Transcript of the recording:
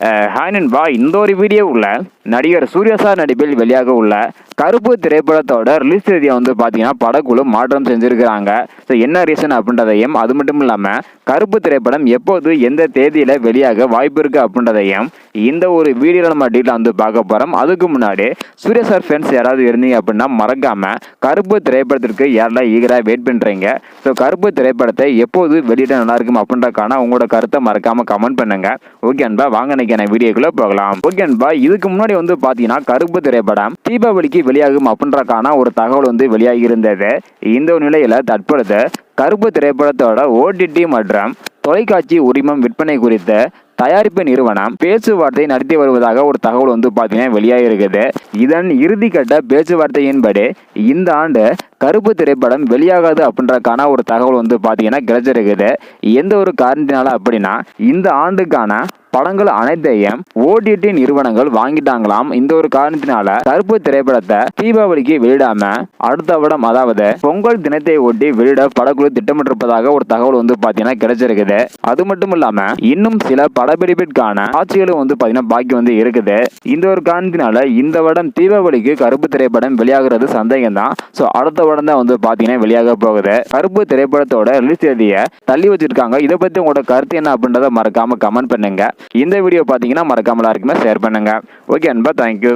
Hi நண்பா இந்த ஒரு வீடியோ உள்ள நடிகர் சூர்யா சார் நடிப்பில் வெளியாக உள்ள கருப்பு திரைப்படத்தோட ரிலீஸ் தேதியை வந்து பார்த்தீங்கன்னா படக்குழு மாற்றம் செஞ்சுருக்கிறாங்க. ஸோ என்ன ரீசன் அப்படின்றதையும் அது மட்டும் இல்லாமல் கருப்பு திரைப்படம் எப்போது எந்த தேதியில் வெளியாக வாய்ப்பு இருக்குது அப்படின்றதையும் இந்த ஒரு வீடியோவில் நம்ம டீட்டெயில் வந்து பார்க்க போகிறோம் அதுக்கு முன்னாடி சூர்யா சார் ஃப்ரெண்ட்ஸ் யாராவது இருந்தீங்க அப்படின்னா மறக்காமல் கருப்பு திரைப்படத்திற்கு யாரெல்லாம் ஈகராக வெயிட் பண்ணுறீங்க ஸோ கருப்பு திரைப்படத்தை எப்போது வெளியிட நல்லாயிருக்கும் அப்படின்றக்கான உங்களோட கருத்தை மறக்காமல் கமெண்ட் பண்ணுங்க. ஓகே அன்பா வாங்க நினைக்கிற வீடியோக்குள்ளே போகலாம். ஓகே அன்பா இதுக்கு முன்னாடி வந்து பார்த்தீங்கன்னா கருப்பு திரைப்படம் தீபாவளிக்கு வெளியாகும் அப்படின்றக்கான ஒரு தகவல் வந்து வெளியாகி இருந்தது இந்த ஒரு நிலையில் தற்பொழுது கருப்பு திரைப்படத்தோட ஓடிடி மற்றும் தொலைக்காட்சி உரிமம் விற்பனை குறித்த தயாரிப்பு நிறுவனம் பேச்சுவார்த்தை நடத்தி வருவதாக ஒரு தகவல் வந்து பார்த்தீங்கன்னா வெளியாகி இருக்குது இதன் இறுதிக்கட்ட பேச்சுவார்த்தையின்படி இந்த ஆண்டு கருப்பு திரைப்படம் வெளியாகாது அப்படின்றக்கான ஒரு தகவல் வந்து பார்த்தீங்கன்னா கிடைச்சிருக்குது எந்த ஒரு காரணத்தினால அப்படின்னா இந்த ஆண்டுக்கான படங்கள் அனைத்தையும் ஓடிடி நிறுவனங்கள் வாங்கிட்டாங்களாம். இந்த ஒரு காரணத்தினால கருப்பு திரைப்படத்தை தீபாவளிக்கு வெளியிடாம அடுத்த வருடம் அதாவது பொங்கல் தினத்தை ஒட்டி வெளியிட படக்குழு திட்டமிட்டிருப்பதாக ஒரு தகவல் வந்து பாத்தீங்கன்னா கிடைச்சிருக்குது. அது மட்டும் இல்லாம இன்னும் சில படப்பிடிப்பிற்கான காட்சிகளும் வந்து பாத்தீங்கன்னா பாக்கி வந்து இருக்குது. இந்த ஒரு காரணத்தினால இந்த வருடம் தீபாவளிக்கு கருப்பு திரைப்படம் வெளியாகிறது சந்தேகம் தான் ஸோ அடுத்த படம் தான் வந்து பாத்தீங்கன்னா வெளியாக போகுது. கருப்பு திரைப்படத்தோட ரிலீஸ் தேதியை தள்ளி வச்சிருக்காங்க. இதை பத்தி உங்களோட கருத்து என்ன அப்படின்றத மறக்காம கமெண்ட் பண்ணுங்க. இந்த வீடியோ பார்த்தீங்கன்னா மறக்காம எல்லாருக்குமே ஷேர் பண்ணுங்க. ஓகே அன்பா தேங்க்யூ